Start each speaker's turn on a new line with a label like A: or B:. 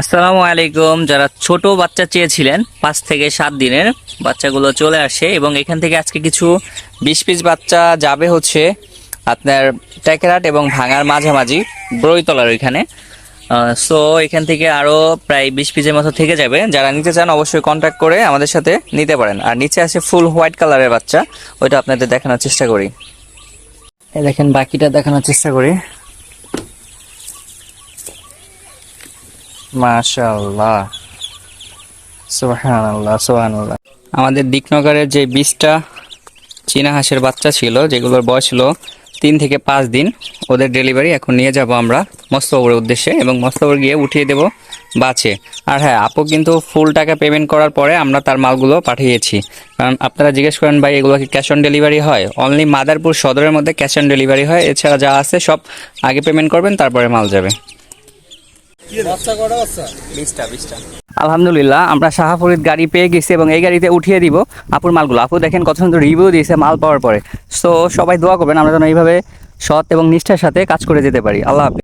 A: আসসালামু আলাইকুম। যারা ছোট বাচ্চা চেয়েছিলেন, পাঁচ থেকে সাত দিনের, বাচ্চাগুলো চলে আসে এবং এখান থেকে আজকে কিছু বিশ পিস বাচ্চা যাবে হচ্ছে আপনার ট্যাকেরাট এবং ভাঙার মাঝামাঝি বড়ইতলার ওইখানে। সো এখান থেকে আরও প্রায় বিশ পিসের মতো থেকে যাবে। যারা নিতে চান অবশ্যই কন্ট্যাক্ট করে আমাদের সাথে নিতে পারেন। আর নিচে আছে ফুল হোয়াইট কালারের বাচ্চা, ওইটা আপনাদের দেখানোর চেষ্টা করি। দেখেন, বাকিটা দেখানোর চেষ্টা করি। মাশাআল্লাহ। সুবহানাল্লাহ সুবহানাল্লাহ। আমাদের দিকনগরের যে বিশটা চীনা হাঁসের বাচ্চা ছিল, যেগুলোর বয়স ছিল তিন থেকে পাঁচ দিন, ওদের ডেলিভারি এখন নিয়ে যাব আমরা মস্তবরের উদ্দেশ্যে এবং মস্তবর গিয়ে উঠিয়ে দেব বাছে। আর হ্যাঁ আপু কিন্তু ফুল টাকা পেমেন্ট করার পরে আমরা তার মালগুলো পাঠিয়েছি। কারণ আপনারা জিজ্ঞেস করেন, ভাই, এগুলো কি ক্যাশ অন ডেলিভারি হয়? অনলি মাদারপুর সদরের মধ্যে ক্যাশ অন ডেলিভারি হয়, এছাড়া যা আছে সব আগে পেমেন্ট করবেন, তারপরে মাল যাবে। আলহামদুলিল্লাহ আমরা শাহাফরিদ গাড়ি পেয়ে গেছি এবং এই গাড়িতে উঠিয়ে দিব আপুর মালগুলো। আপু দেখেন কত সুন্দর রিভিউ দিয়েছে মাল পাওয়ার পরে। সো সবাই দোয়া করবেন আমরা যেন এইভাবে সৎ এবং নিষ্ঠার সাথে কাজ করে যেতে পারি। আল্লাহ হাফিজ।